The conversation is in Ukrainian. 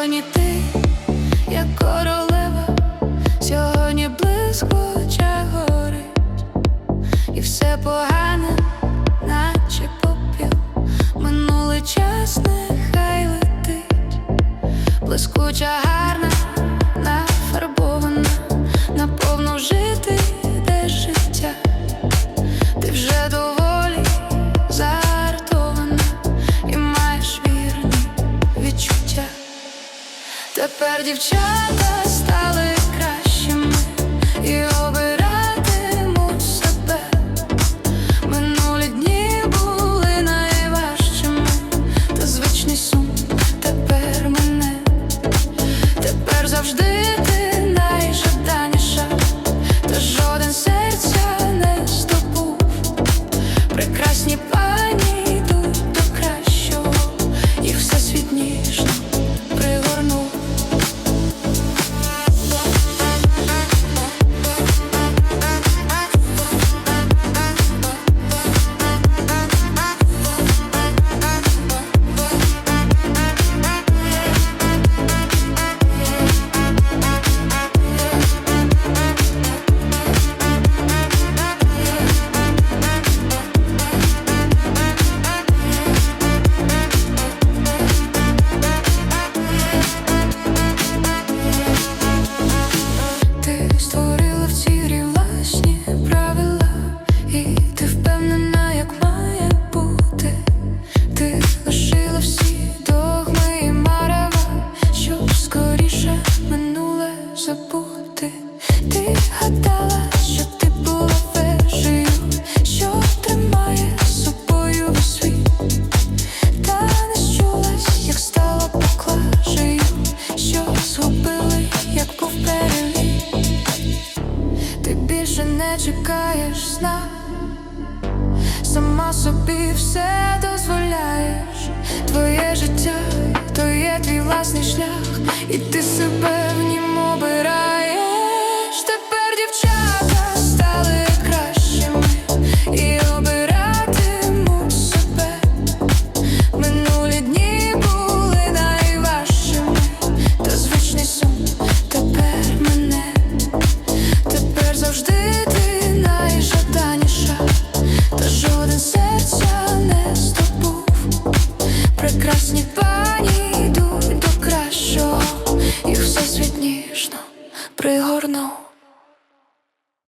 Сьогодні ти, як королева, сьогодні блискуча горить, і все погане, наче попіл, минулий час Тепер дівчата стали кращими і обиратимуть себе. Минулі дні були найважчими, та звичний сум тепер мене. Тепер завжди ти найжаданіша, та жоден серця не здобув. Прекрасні не чекаєш сна, сама собі все дозволяєш. Твоє життя то є твій власний шлях, і ти себе жоден серця не здобув. Прекрасні